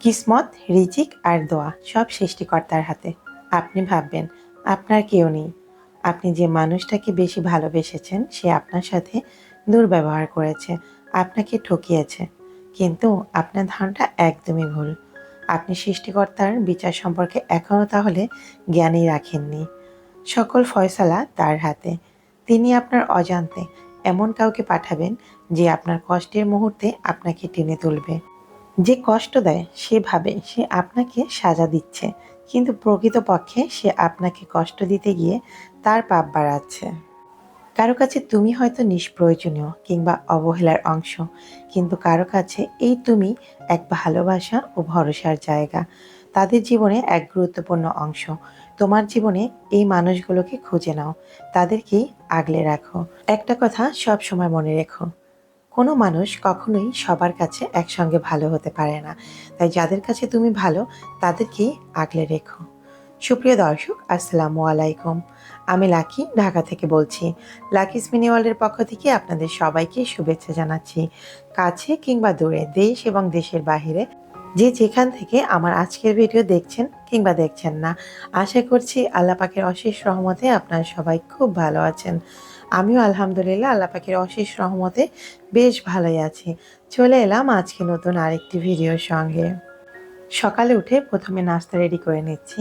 কিসমত, রিজিক আর দোয়া সব সৃষ্টিকর্তার হাতে। আপনি ভাববেন, আপনার কেউ নেই। আপনি যে মানুষটাকে বেশি ভালোবেসেছেন, সে আপনার সাথে দুর্ব্যবহার করেছে, আপনাকে ঠকিয়েছে। কিন্তু আপনার ধারণটা একদমই ভুল। আপনি সৃষ্টিকর্তার বিচার সম্পর্কে এখনও তাহলে জ্ঞানই রাখেননি। সকল ফয়সালা তার হাতে। তিনি আপনার অজান্তে এমন কাউকে পাঠাবেন যে আপনার কষ্টের মুহূর্তে আপনাকে টেনে তুলবে। যে কষ্ট দেয়, সে ভাবে, সে আপনাকে সাজা দিচ্ছে। কিন্তু প্রকৃতপক্ষে সে আপনাকে কষ্ট দিতে গিয়ে তার পাপ বাড়াচ্ছে। কারও কাছে তুমি হয়তো নিষ্প্রয়োজনীয় কিংবা অবহেলার অংশ, কিন্তু কারও কাছে এই তুমি এক ভালোবাসা ও ভরসার জায়গা। তাদের জীবনে এক গুরুত্বপূর্ণ অংশ। তোমার জীবনে এই মানুষগুলোকে খুঁজে নাও। তাদেরকেই আগলে রাখো। একটা কথা সব সময় মনে রেখো। কোনো মানুষ কখনোই সবার কাছে একসঙ্গে ভালো হতে পারে না। তাই যাদের কাছে তুমি ভালো তাদেরকেই আগলে রেখো। সুপ্রিয় দর্শক, আসসালামু আলাইকুম। আমি লাকি, ঢাকা থেকে বলছি। লাকিস মিনি ওয়ার্ল্ডের পক্ষ থেকে আপনাদের সবাইকে শুভেচ্ছা জানাচ্ছি। কাছে কিংবা দূরে, দেশ এবং দেশের বাইরে যে যেখান থেকে আমার আজকের ভিডিও দেখছেন কিংবা দেখছেন না, আশা করছি আল্লাহ পাকের অশেষ রহমতে আপনারা সবাই খুব ভালো আছেন। আমিও আলহামদুলিল্লাহ আল্লাহ পাখির অশেষ রহমতে বেশ ভালোই আছি। চলে এলাম আজকে নতুন আরেকটি ভিডিওর সঙ্গে। সকালে উঠে প্রথমে নাস্তা রেডি করে নিচ্ছি।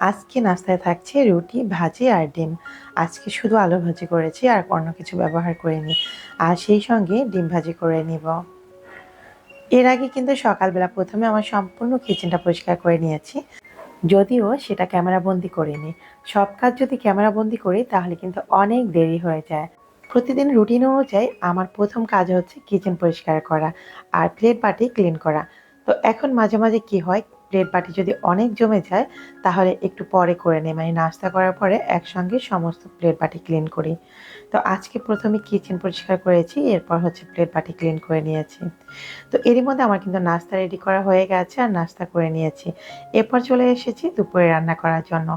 আজকে নাস্তায় থাকছে রুটি, ভাজি আর ডিম। আজকে শুধু আলু ভাজি করেছি আর অন্য কিছু ব্যবহার করিনি। আর সেই সঙ্গে ডিম ভাজি করে নিব। এর আগে কিন্তু সকালবেলা প্রথমে আমার সম্পূর্ণ কিচেনটা পরিষ্কার করে নিয়েছি। যদিও সেটা ক্যামেরা বন্দি করিনি। সব কাজ যদি ক্যামেরা বন্দি করি, তাহলে কিন্তু অনেক দেরি হয়ে যায়। প্রতিদিন রুটিন অনুযায়ী আমার প্রথম কাজ হচ্ছে কিচেন পরিষ্কার করা আর প্লেট বাটি ক্লিন করা। তো এখন মাঝে মাঝে কি হয় প্লেট বাটি যদি অনেক জমে যায়, তাহলে একটু পরে করে নিই। মানে নাস্তা করার পরে একসঙ্গে সমস্ত প্লেট বাটি ক্লিন করি। তো আজকে প্রথমে কিচেন পরিষ্কার করেছি, এরপর হচ্ছে প্লেট বাটি ক্লিন করে নিয়েছি। তো এরই মধ্যে আমার কিন্তু নাস্তা রেডি করা হয়ে গেছে আর নাস্তা করে নিয়েছি। এরপর চলে এসেছি দুপুরে রান্না করার জন্য।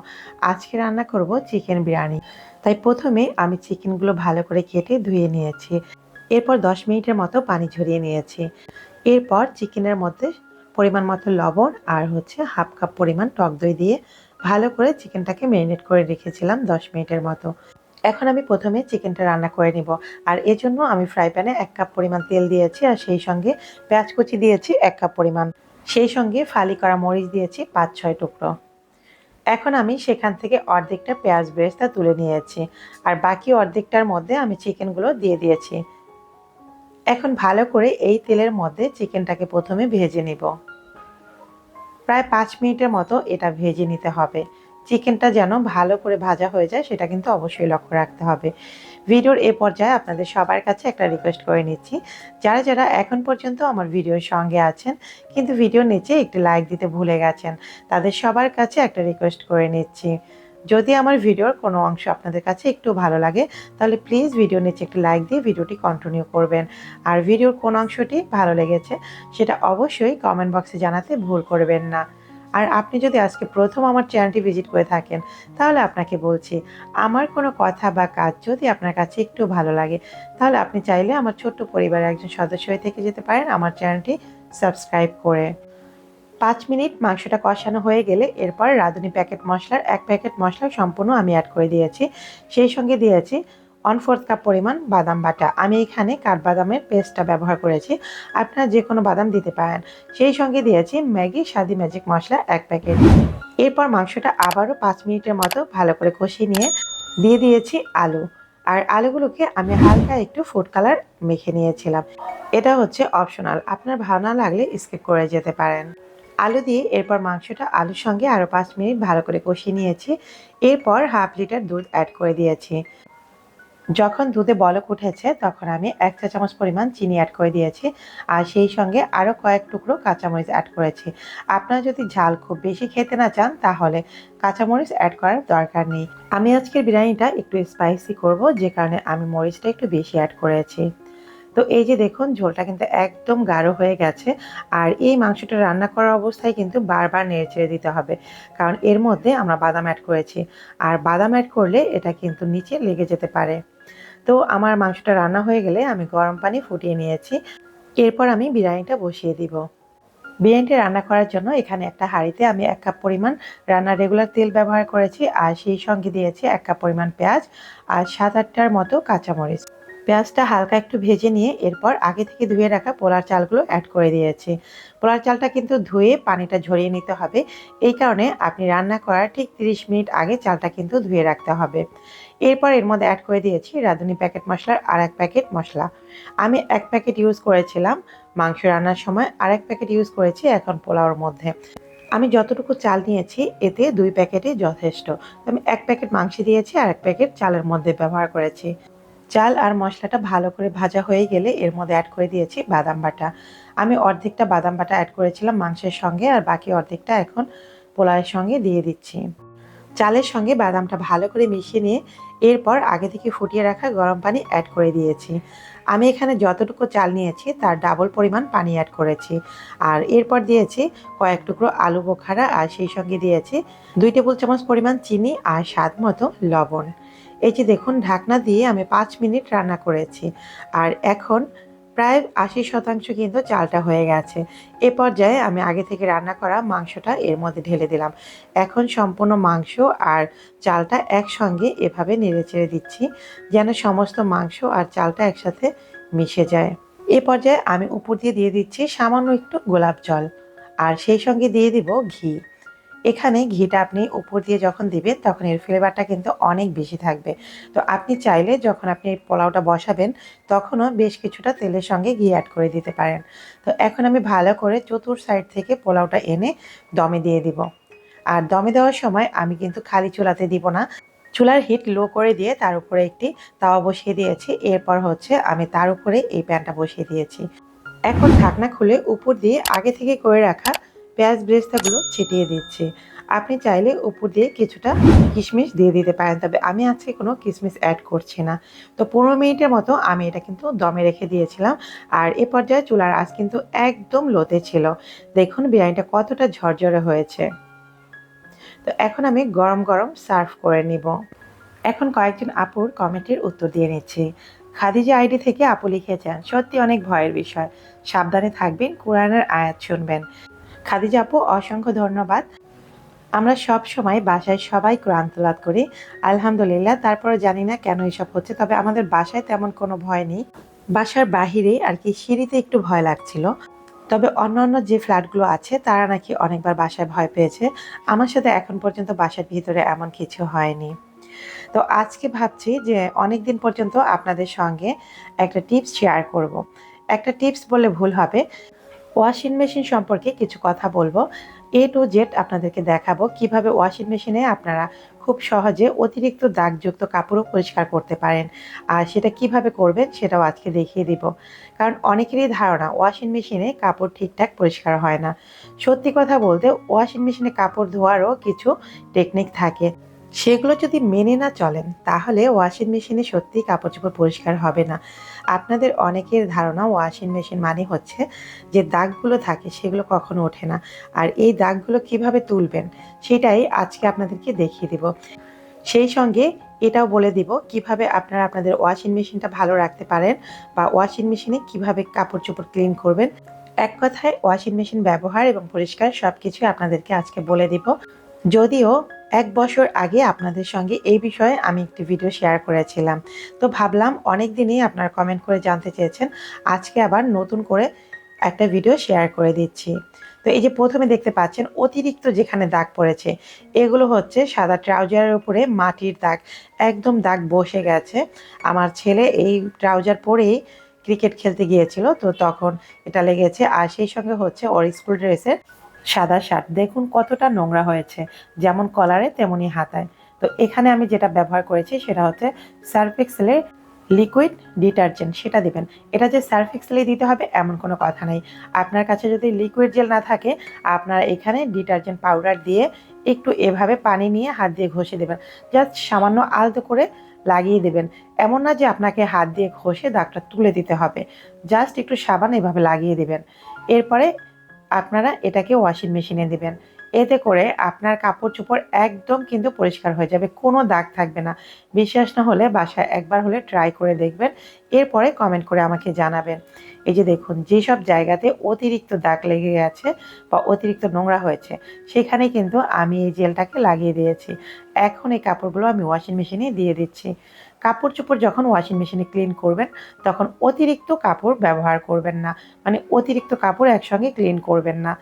আজকে রান্না করব চিকেন বিরিয়ানি। তাই প্রথমে আমি চিকেনগুলো ভালো করে কেটে ধুয়ে নিয়েছি। এরপর দশ মিনিটের মতো পানি ঝরিয়ে নিয়েছি। এরপর চিকেনের মধ্যে পরিমাণ মতো লবণ আর হচ্ছে হাফ কাপ পরিমাণ টক দই দিয়ে ভালো করে চিকেনটাকে ম্যারিনেট করে রেখেছিলাম দশ মিনিটের মতো। এখন আমি প্রথমে চিকেনটা রান্না করে নিব। আর এজন্য আমি ফ্রাই প্যানে এক কাপ পরিমাণ তেল দিয়েছি আর সেই সঙ্গে পেঁয়াজ কুচি দিয়েছি এক কাপ পরিমাণ। সেই সঙ্গে ফালি করা মরিচ দিয়েছি পাঁচ, ছয় টুকরো। এখন আমি সেখান থেকে অর্ধেকটা পেঁয়াজ বেরেস্তা তুলে নিয়েছি। আর বাকি অর্ধেকটার মধ্যে আমি চিকেনগুলো দিয়ে দিয়েছি। এখন ভালো করে এই তেলের মধ্যে চিকেনটাকে প্রথমে ভেজে নিব। প্রায় পাঁচ মিনিটের মতো এটা ভেজে নিতে হবে। চিকেনটা যেন ভালো করে ভাজা হয়ে যায়, সেটা কিন্তু অবশ্যই লক্ষ্য রাখতে হবে। ভিডিওর এ পর্যায়ে আপনাদের সবার কাছে একটা রিকোয়েস্ট করে নিচ্ছি। যারা যারা এখন পর্যন্ত আমার ভিডিওর সঙ্গে আছেন, কিন্তু ভিডিওর নিচে একটি লাইক দিতে ভুলে গেছেন, তাদের সবার কাছে একটা রিকোয়েস্ট করে নিচ্ছি। যদি আমার ভিডিওর কোনো অংশ আপনাদের কাছে একটু ভালো লাগে, তাহলে প্লিজ ভিডিও নিচে একটি লাইক দিয়ে ভিডিওটি কন্টিনিউ করবেন। আর ভিডিওর কোন অংশটি ভালো লেগেছে, সেটা অবশ্যই কমেন্ট বক্সে জানাতে ভুল করবেন না। আর আপনি যদি আজকে প্রথম আমার চ্যানেলটি ভিজিট করে থাকেন, তাহলে আপনাকে বলছি, আমার কোনো কথা বা কাজ যদি আপনার কাছে একটু ভালো লাগে, তাহলে আপনি চাইলে আমার ছোট্ট পরিবারের একজন সদস্য হয়ে থেকে যেতে পারেন আমার চ্যানেলটি সাবস্ক্রাইব করে। পাঁচ মিনিট মাংসটা কষানো হয়ে গেলে এরপর রাঁধুনি প্যাকেট মশলার এক প্যাকেট মশলা সম্পূর্ণ আমি অ্যাড করে দিয়েছি। সেই সঙ্গে দিয়েছি ওয়ান ফোর্থ কাপ পরিমাণ বাদাম বাটা। আমি এখানে কাঠবাদামের পেস্টটা ব্যবহার করেছি। আপনারা যে কোনো বাদাম দিতে পারেন। সেই সঙ্গে দিয়েছি ম্যাগি স্বাদি ম্যাজিক মশলা এক প্যাকেট এরপর মাংসটা আবারও পাঁচ মিনিটের মতো ভালো করে কষিয়ে নিয়ে দিয়ে দিয়েছি আলু। আর আলুগুলোকে আমি হালকা একটু ফুড কালার মেখে নিয়েছিলাম। এটা হচ্ছে অপশনাল আপনার ভালো না লাগলে স্কিপ করে যেতে পারেন। আলু দিয়ে এরপর মাংসটা আলুর সঙ্গে আরও পাঁচ মিনিট ভালো করে কষিয়ে নিয়েছি। এরপর হাফ লিটার দুধ অ্যাড করে দিয়েছি। যখন দুধে বলক উঠেছে, তখন আমি এক চা চামচ পরিমাণ চিনি অ্যাড করে দিয়েছি আর সেই সঙ্গে আরও কয়েক টুকরো কাঁচামরিচ অ্যাড করেছি। আপনারা যদি ঝাল খুব বেশি খেতে না চান, তাহলে কাঁচামরিচ অ্যাড করার দরকার নেই। আমি আজকের বিরিয়ানিটা একটু স্পাইসি করব, যে কারণে আমি মরিচটা একটু বেশি অ্যাড করেছি। তো এই যে দেখুন, ঝোলটা কিন্তু একদম গাঢ় হয়ে গেছে আর এই মাংসটা রান্না করার অবস্থায় কিন্তু বারবার নেড়ে ছেড়ে দিতে হবে। কারণ এর মধ্যে আমরা বাদাম অ্যাড করেছি আর বাদাম অ্যাড করলে এটা কিন্তু নিচে লেগে যেতে পারে। তো আমার মাংসটা রান্না হয়ে গেলে আমি গরম পানি ফুটিয়ে নিয়েছি। এরপর আমি বিরিয়ানিটা বসিয়ে দিব। বিরিয়ানিটি রান্না করার জন্য এখানে একটা হাঁড়িতে আমি এক কাপ পরিমাণ রান্নার রেগুলার তেল ব্যবহার করেছি আর সেই সঙ্গে দিয়েছি এক কাপ পরিমাণ পেঁয়াজ আর সাত আটটার মতো কাঁচামরিচ। পেঁয়াজটা হালকা একটু ভেজে নিয়ে এরপর আগে থেকে ধুয়ে রাখা পোলার চালগুলো অ্যাড করে দিয়েছি। পোলার চালটা কিন্তু ধুয়ে পানিটা ঝরিয়ে নিতে হবে। এই কারণে আপনি রান্না করার ঠিক 30 মিনিট আগে চালটা কিন্তু ধুয়ে রাখতে হবে। এরপর এর মধ্যে অ্যাড করে দিয়েছি রাঁধুনি প্যাকেট মশলার আর এক প্যাকেট মশলা। আমি এক প্যাকেট ইউজ করেছিলাম মাংস রান্নার সময় আর এক প্যাকেট ইউজ করেছি এখন পোলাওর মধ্যে। আমি যতটুকু চাল নিয়েছি, এতে দুই প্যাকেটই যথেষ্ট। আমি এক প্যাকেট মাংস দিয়েছি আর এক প্যাকেট চালের মধ্যে ব্যবহার করেছি। চাল আর মশলাটা ভালো করে ভাজা হয়ে গেলে এর মধ্যে অ্যাড করে দিয়েছি বাদাম বাটা। আমি অর্ধেকটা বাদাম বাটা অ্যাড করেছিলাম মাংসের সঙ্গে আর বাকি অর্ধেকটা এখন পোলাওয়ের সঙ্গে দিয়ে দিচ্ছি। চালের সঙ্গে বাদামটা ভালো করে মিশিয়ে নিয়ে এরপর আগে থেকে ফুটিয়ে রাখা গরম পানি অ্যাড করে দিয়েছি। আমি এখানে যতটুকু চাল নিয়েছি তার ডাবল পরিমাণ পানি অ্যাড করেছি। আর এরপর দিয়েছি কয়েক টুকরো আলু বোখারা আর সেই সঙ্গে দিয়েছি দুই টেবিল চামচ পরিমাণ চিনি আর স্বাদ মতো লবণ। এই যে দেখুন, ঢাকনা দিয়ে আমি পাঁচ মিনিট রান্না করেছি। আর এখন প্রায় আশি শতাংশ কিন্তু চালটা হয়ে গেছে। এ পর্যায়ে আমি আগে থেকে রান্না করা মাংসটা এর মধ্যে ঢেলে দিলাম। এখন সম্পূর্ণ মাংস আর চালটা একসঙ্গে এভাবে নেড়ে চেড়ে দিচ্ছি, যেন সমস্ত মাংস আর চালটা একসাথে মিশে যায়। এ পর্যায়ে আমি উপর দিয়ে দিয়ে দিচ্ছি সামান্য একটু গোলাপ জল। আর সেই সঙ্গে দিয়ে দিব ঘি। এখানে ঘিটা আপনি উপর দিয়ে যখন দিবেন, তখন এর ফ্লেভারটা কিন্তু অনেক বেশি থাকবে। তো আপনি চাইলে যখন আপনি পোলাওটা বসাবেন, তখনও বেশ কিছুটা তেলের সঙ্গে ঘি অ্যাড করে দিতে পারেন। তো এখন আমি ভালো করে চতুর সাইড থেকে পোলাওটা এনে দমে দিয়ে দিব। আর দমে দেওয়ার সময় আমি কিন্তু খালি চুলাতে দিব না। চুলার হিট লো করে দিয়ে তার উপরে একটি তাওয়া বসিয়ে দিয়েছি। এরপর হচ্ছে আমি তার উপরে এই প্যানটা বসিয়ে দিয়েছি। এখন ঢাকনা খুলে উপর দিয়ে আগে থেকে করে রাখা পেঁয়াজ ব্রেস্তাগুলো ছিটিয়ে দিচ্ছি। আপনি চাইলে উপর দিয়ে কিছুটা কিশমিশ দিয়ে দিতে পারেন, তবে আমি আজকে কোনো কিশমিশ অ্যাড করছি না। তো পনেরো মিনিটের মতো আমি এটা কিন্তু দমে রেখে দিয়েছিলাম। আর এ পর্যায়ে চুলার আঁচ কিন্তু একদম লোতে ছিল। দেখুন, বিরিয়ানিটা কতটা ঝরঝরে হয়েছে। তো এখন আমি গরম গরম সার্ভ করে নিব। এখন কয়েকজন আপুর কমেন্টের উত্তর দিয়ে নিচ্ছি। খাদিজা আইডি থেকে আপু লিখেছেন, সত্যি অনেক ভয়ের বিষয়। সাবধানে থাকবেন, কোরআনের আয়াত শুনবেন। খাদিজা আপু, অসংখ্য ধন্যবাদ। আমরা সব সময় বাসায় সবাই কোরআন তোলাত করি। আলহামদুলিল্লাহ তারপরে জানি না কেন এসব হচ্ছে, তবে আমাদের বাসায় তেমন কোনো ভয় নেই। বাসার বাহিরে আর কি সিঁড়িতে একটু ভয় লাগছিল। তবে অন্যান্য যে ফ্ল্যাটগুলো আছে, তারা নাকি অনেকবার বাসায় ভয় পেয়েছে। আমার সাথে এখন পর্যন্ত বাসার ভিতরে এমন কিছু হয়নি। তো আজকে ভাবছি যে অনেক দিন পর্যন্ত আপনাদের সঙ্গে একটা টিপস শেয়ার করব। একটা টিপস বলে ভুল হবে ওয়াশিং মেশিন সম্পর্কে কিছু কথা বলব। এ টু জেড আপনাদেরকে দেখাবো কীভাবে ওয়াশিং মেশিনে আপনারা খুব সহজে অতিরিক্ত দাগযুক্ত কাপড়ও পরিষ্কার করতে পারেন আর সেটা কীভাবে করবেন সেটাও আজকে দেখিয়ে দিব। কারণ অনেকেরই ধারণা ওয়াশিং মেশিনে কাপড় ঠিকঠাক পরিষ্কার হয় না। সত্যি কথা বলতে ওয়াশিং মেশিনে কাপড় ধোয়ারও কিছু টেকনিক থাকে। সেগুলো যদি মেনে না চলেন, তাহলে ওয়াশিং মেশিনে সত্যিই কাপড় চোপড় পরিষ্কার হবে না। আপনাদের অনেকের ধারণা ওয়াশিং মেশিন মানে হচ্ছে যে দাগগুলো থাকে, সেগুলো কখনো ওঠে না। আর এই দাগগুলো কীভাবে তুলবেন, সেটাই আজকে আপনাদেরকে দেখিয়ে দিব। সেই সঙ্গে এটাও বলে দিব, কীভাবে আপনারা আপনাদের ওয়াশিং মেশিনটা ভালো রাখতে পারেন বা ওয়াশিং মেশিনে কীভাবে কাপড় চোপড় ক্লিন করবেন। এক কথায় ওয়াশিং মেশিন ব্যবহার এবং পরিষ্কার সব কিছুই আপনাদেরকে আজকে বলে দিব। যদিও এক বছর আগে আপনাদের সঙ্গে এই বিষয়ে আমি একটি ভিডিও শেয়ার করেছিলাম। তো ভাবলাম অনেক দিনই আপনারা কমেন্ট করে জানতে চেয়েছেন। আজকে আবার নতুন করে একটা ভিডিও শেয়ার করে দিচ্ছি। তো এই যে প্রথমে দেখতে পাচ্ছেন, অতিরিক্ত যেখানে দাগ পড়েছে, এগুলো হচ্ছে সাদা ট্রাউজারের উপরে মাটির দাগ। একদম দাগ বসে গেছে। আমার ছেলে এই ট্রাউজার পরেই ক্রিকেট খেলতে গিয়েছিল, তো তখন এটা লেগেছে। আর সেই সঙ্গে হচ্ছে ওর স্কুল ড্রেসের সাদা শার্ট। দেখুন কতটা নোংরা হয়েছে। যেমন কলারে, তেমনি হাতায়। তো এখানে আমি যেটা ব্যবহার করেছি সেটা হচ্ছে সার্ফ এক্সেলের লিকুইড ডিটারজেন্ট সেটা দিবেন। এটা যে সার্ফ এক্সেলে দিতে হবে এমন কোনো কথা নেই। আপনার কাছে যদি লিকুইড জেল না থাকে, আপনারা এখানে ডিটারজেন্ট পাউডার দিয়ে একটু এভাবে পানি নিয়ে হাত দিয়ে ঘষে দেবেন। জাস্ট সামান্য আলতো করে লাগিয়ে দেবেন। এমন না যে আপনাকে হাত দিয়ে ঘষে দাগটা তুলে দিতে হবে। জাস্ট একটু সাবান এভাবে লাগিয়ে দেবেন। এরপরে আপনারা এটাকে ওয়াশিং মেশিনে দেবেন। এতে করে আপনার কাপড় চোপড় একদম কিন্তু পরিষ্কার হয়ে যাবে, কোনো দাগ থাকবে না। বিশ্বাস না হলে বাসায় একবার হলে ট্রাই করে দেখবেন, এরপরে কমেন্ট করে আমাকে জানাবেন। এই যে দেখুন, যেসব জায়গাতে অতিরিক্ত দাগ লেগে গেছে বা অতিরিক্ত নোংরা হয়েছে, সেখানে কিন্তু আমি এই জেলটাকে লাগিয়ে দিয়েছি। এখন এই কাপড়গুলো আমি ওয়াশিং মেশিনে দিয়ে দিচ্ছি। কাপড় চোপড় যখন ওয়াশিং মেশিনে ক্লিন করবেন, তখন অতিরিক্ত কাপড় ব্যবহার করবেন না। মানে অতিরিক্ত কাপড় একসঙ্গে ক্লিন করবেন না।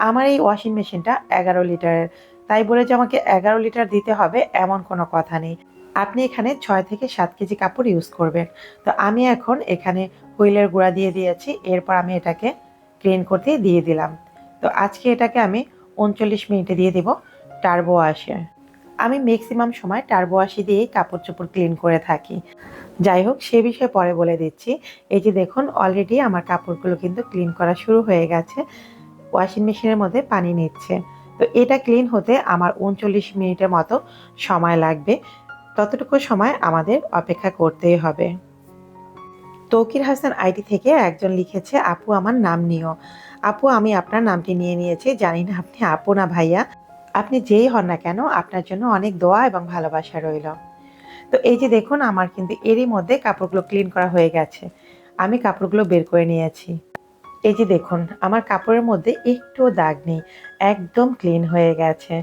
আমার এই ওয়াশিং মেশিনটা এগারো লিটারের তাই বলে যে আমাকে এগারো লিটার দিতে হবে এমন কোনো কথা নেই। আপনি এখানে ছয় থেকে সাত কেজি কাপড় ইউজ করবেন। তো আমি এখন এখানে হুইলের গুঁড়া দিয়ে দিয়েছি। এরপর আমি এটাকে ক্লিন করতে দিয়ে দিলাম। তো আজকে এটাকে আমি উনচল্লিশ মিনিটে দিয়ে দিব। টার্বো ওয়াশে আমি ম্যাক্সিমাম সময় টার্বো ওয়াশি দিয়েই কাপড় চোপড় ক্লিন করে থাকি। যাই হোক, সে বিষয়ে পরে বলে দিচ্ছি। এই যে দেখুন অলরেডি আমার কাপড়গুলো কিন্তু ক্লিন করা শুরু হয়ে গেছে। ওয়াশিং মেশিনের মধ্যে পানি নিচ্ছে। তো এটা ক্লিন হতে আমার উনচল্লিশ মিনিটের মতো সময় লাগবে। ততটুকু সময় আমাদের অপেক্ষা করতেই হবে। তৌকির হাসান আইডি থেকে একজন লিখেছে, আপু, আমার নাম নিও। আপু, আমি আপনার নামটি নিয়ে নিয়েছি। জানি না আপনি আপু না ভাইয়া। আপনি যেই হন না কেন, আপনার জন্য অনেক দোয়া এবং ভালোবাসা রইল। তো এই যে দেখুন, আমার কিন্তু এরই মধ্যে কাপড়গুলো ক্লিন করা হয়ে গেছে। আমি কাপড়গুলো বের করে নিয়েছি। এই যে দেখুন, আমার কাপড়ের মধ্যে একটুও দাগ নেই, একদম ক্লিন হয়ে গেছে।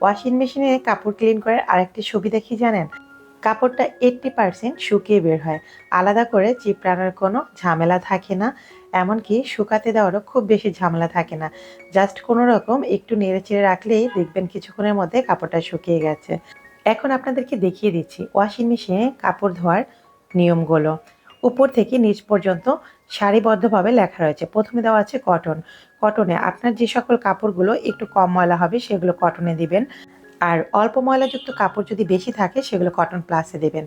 ওয়াশিং মেশিনে কাপড় ক্লিন করার আরেকটি সুবিধা কি জানেন? কাপড়টা এইট্টি পার্সেন্ট শুকিয়ে বের হয়। আলাদা করে চিপড়ানোর কোনো ঝামেলা থাকে না। এমনকি শুকাতে দেওয়ারও খুব বেশি ঝামেলা থাকে না। জাস্ট কোনো রকম একটু নেড়ে চেড়ে রাখলেই দেখবেন কিছুক্ষণের মধ্যে কাপড়টা শুকিয়ে গেছে। এখন আপনাদেরকে দেখিয়ে দিচ্ছি ওয়াশিং মেশিনে কাপড় ধোয়ার নিয়মগুলো। উপর থেকে নিচ পর্যন্ত সারিবদ্ধভাবে লেখা রয়েছে। প্রথমে দেওয়া আছে কটন। কটনে আপনার যে সকল কাপড়গুলো একটু কম ময়লা হবে সেগুলো কটনে দিবেন। আর অল্প ময়লাযুক্ত কাপড় যদি বেশি থাকে, সেগুলো কটন প্লাসে দেবেন।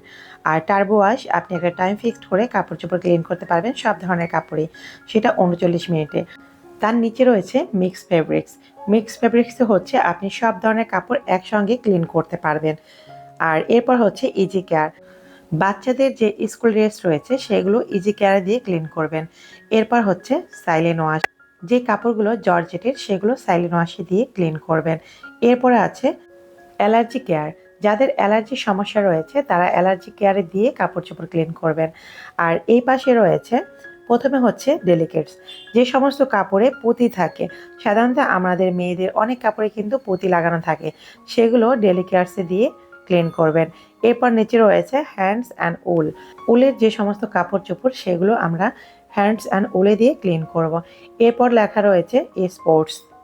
আর টার্বো ওয়াশ আপনি একটা টাইম ফিক্সড করে কাপড় চোপড় ক্লিন করতে পারবেন, সব ধরনের কাপড়ে সেটা উনচল্লিশ মিনিটে। তার নিচে রয়েছে মিক্স ফেব্রিক্স মিক্স ফেব্রিক্স হচ্ছে আপনি সব ধরনের কাপড় একসঙ্গে ক্লিন করতে পারবেন। আর এরপর হচ্ছে ইজি কেয়ার বাচ্চাদের যে স্কুল ড্রেস রয়েছে, সেগুলো ইজি কেয়ার দিয়ে ক্লিন করবেন। এরপর হচ্ছে সাইলেন ওয়াশ যে কাপড়গুলো জর্জেটের, সেগুলো সাইলেন ওয়াশে দিয়ে ক্লিন করবেন। এরপরে আছে অ্যালার্জি কেয়ার। যাদের অ্যালার্জির সমস্যা রয়েছে, তারা অ্যালার্জি কেয়ারে দিয়ে কাপড় চোপড় ক্লিন করবেন। আর এই পাশে রয়েছে, প্রথমে হচ্ছে ডেলিকেটস। যে সমস্ত কাপড়ে পুঁতি থাকে, সাধারণত আমাদের মেয়েদের অনেক কাপড়ে কিন্তু পুঁতি লাগানো থাকে। সেগুলো ডেলিকেটসে দিয়ে ক্লিন করবেন। এরপর নিচে রয়েছে হ্যান্ডস অ্যান্ড উল। উলের যে সমস্ত কাপড় চোপড় সেগুলো আমরা হ্যান্ডস অ্যান্ড উলে দিয়ে ক্লিন করব। এরপর লেখা রয়েছে স্পোর্টস।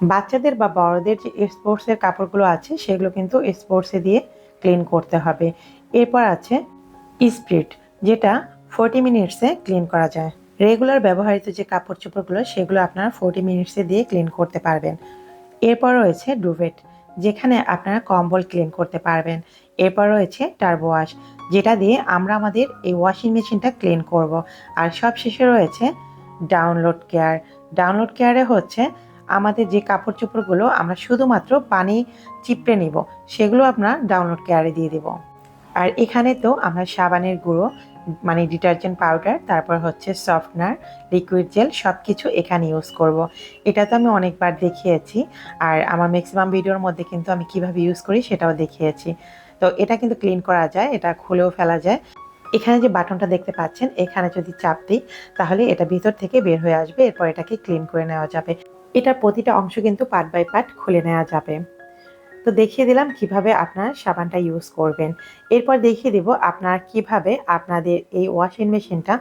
বাচ্চাদের বা বড়দের যে স্পোর্টসের কাপড়গুলো আছে, সেগুলো কিন্তু স্পোর্টসে দিয়ে ক্লিন করতে হবে। এরপর আছে স্প্রিট যেটা ফোর্টি মিনিটসে ক্লিন করা যায়। রেগুলার ব্যবহৃত যে কাপড় চোপড়গুলো সেগুলো আপনারা ফোর্টি মিনিটসে দিয়ে ক্লিন করতে পারবেন। এরপর রয়েছে ডুভেট যেখানে আপনারা কম্বল ক্লিন করতে পারবেন। এরপর রয়েছে টার্বো ওয়াশ যেটা দিয়ে আমরা আমাদের এই ওয়াশিং মেশিনটা ক্লিন করব। আর সব শেষে রয়েছে ডাউনলোড কেয়ার ডাউনলোড কেয়ারে হচ্ছে আমাদের যে কাপড় চোপড়গুলো আমরা শুধুমাত্র পানি চিপড়ে নিব, সেগুলো আমরা ডাউনলোড কেয়ারে দিয়ে দেব। আর এখানে তো আমরা সাবানের গুঁড়ো মানে ডিটারজেন্ট পাউডার, তারপর হচ্ছে সফটনার লিকুইড জেল সব কিছু এখানে ইউজ করব। এটা তো আমি অনেকবার দেখিয়েছি, আর আমার ম্যাক্সিমাম ভিডিওর মধ্যে কিন্তু আমি কীভাবে ইউজ করি সেটাও দেখিয়েছি। তো এটা কিন্তু ক্লিন করা যায়, এটা খুলেও ফেলা যায়। এখানে যে বাটনটা দেখতে পাচ্ছেন, এখানে যদি চাপ দিই, তাহলে এটা ভিতর থেকে বের হয়ে আসবে, এরপর এটাকে ক্লিন করে নেওয়া যাবে। এটার প্রতিটা অংশ কিন্তু পার্ট বাই পার্ট খুলে নেওয়া যাবে। তো দেখিয়ে দিলাম কীভাবে আপনার সাবানটা ইউজ করবেন। এরপর দেখিয়ে দিব আপনারা কীভাবে আপনাদের এই ওয়াশিং মেশিনটা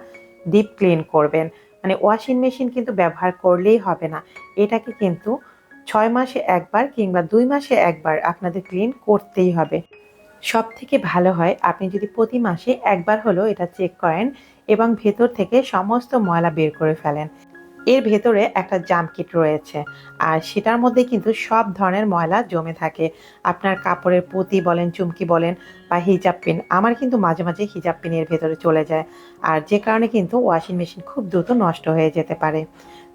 ডিপ ক্লিন করবেন। মানে ওয়াশিং মেশিন কিন্তু ব্যবহার করলেই হবে না। এটাকে কিন্তু ছয় মাসে একবার কিংবা দুই মাসে একবার আপনাদের ক্লিন করতেই হবে। সব থেকে ভালো হয়, আপনি যদি প্রতি মাসে একবার হলেও এটা চেক করেন এবং ভেতর থেকে সমস্ত ময়লা বের করে ফেলেন। এর ভেতরে একটা জাম কিট রয়েছে। আর সেটার মধ্যে কিন্তু সব ধরনের ময়লা জমে থাকে। আপনার কাপড়ের পুঁতি বলেন, চুমকি বলেন বা হিজাব পিন, আমার কিন্তু মাঝে মাঝে হিজাব পিন এর ভেতরে চলে যায়। আর যে কারণে কিন্তু ওয়াশিং মেশিন খুব দ্রুত নষ্ট হয়ে যেতে পারে।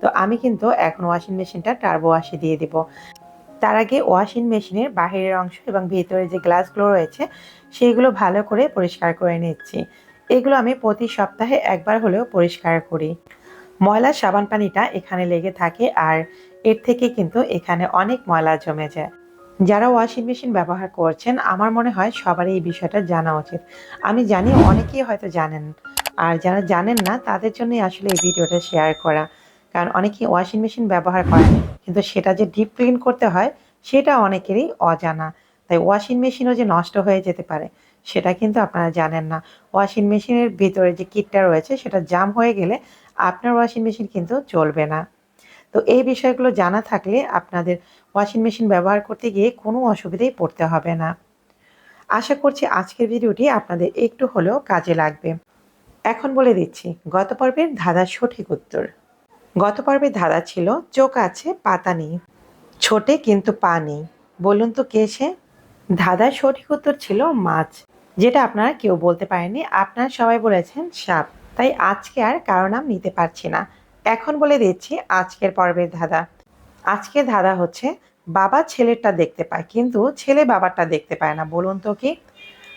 তো আমি কিন্তু এখন ওয়াশিং মেশিনটা টার্বো ওয়াশে দিয়ে দিব। তার আগে ওয়াশিং মেশিনের বাহিরের অংশ এবং ভেতরে যে গ্লাসগুলো রয়েছে, সেগুলো ভালো করে পরিষ্কার করে নিচ্ছি। এগুলো আমি প্রতি সপ্তাহে একবার হলেও পরিষ্কার করি। ময়লা সাবান পানিটা এখানে লেগে থাকে আর এর থেকে কিন্তু এখানে অনেক ময়লা জমে যায়। যারা ওয়াশিং মেশিন ব্যবহার করছেন, আমার মনে হয় সবারই এই বিষয়টা জানা উচিত। আমি জানি অনেকেই হয়তো জানেন, আর যারা জানেন না, তাদের জন্যই আসলে এই ভিডিওটা শেয়ার করা। কারণ অনেকেই ওয়াশিং মেশিন ব্যবহার করেন, কিন্তু সেটা যে ডিপ ক্লিন করতে হয়, সেটা অনেকেরই অজানা। তাই ওয়াশিং মেশিনও যে নষ্ট হয়ে যেতে পারে সেটা কিন্তু আপনারা জানেন না। ওয়াশিং মেশিনের ভিতরে যে কিটটা রয়েছে, সেটা জাম হয়ে গেলে আপনার ওয়াশিং মেশিন কিন্তু চলবে না। তো এই বিষয়গুলো জানা থাকলে আপনাদের ওয়াশিং মেশিন ব্যবহার করতে গিয়ে কোনো অসুবিধায় পড়তে হবে না। আশা করছি আজকের ভিডিওটি আপনাদের একটু হলেও কাজে লাগবে। এখন বলে দিচ্ছি, গত পর্বের ধাঁধার সঠিক উত্তর। গত পর্বের ধাঁধা ছিল, চোখ আছে, পাতা নেই। ছোটে কিন্তু পা নেই। বলুন তো কে সে? ধাঁধার সঠিক উত্তর ছিল মাছ। যেটা আপনারা কেউ বলতে পারেননি, আপনারা সবাই বলেছেন সাপ। তাই আজকে আর কারও নাম নিতে পারছি না। এখন বলে দিচ্ছি আজকের পর্বের ধাঁধা। আজকের ধাঁধা হচ্ছে, বাবা ছেলেরটা দেখতে পায়, কিন্তু ছেলে বাবারটা দেখতে পায় না। বলুন তো কি?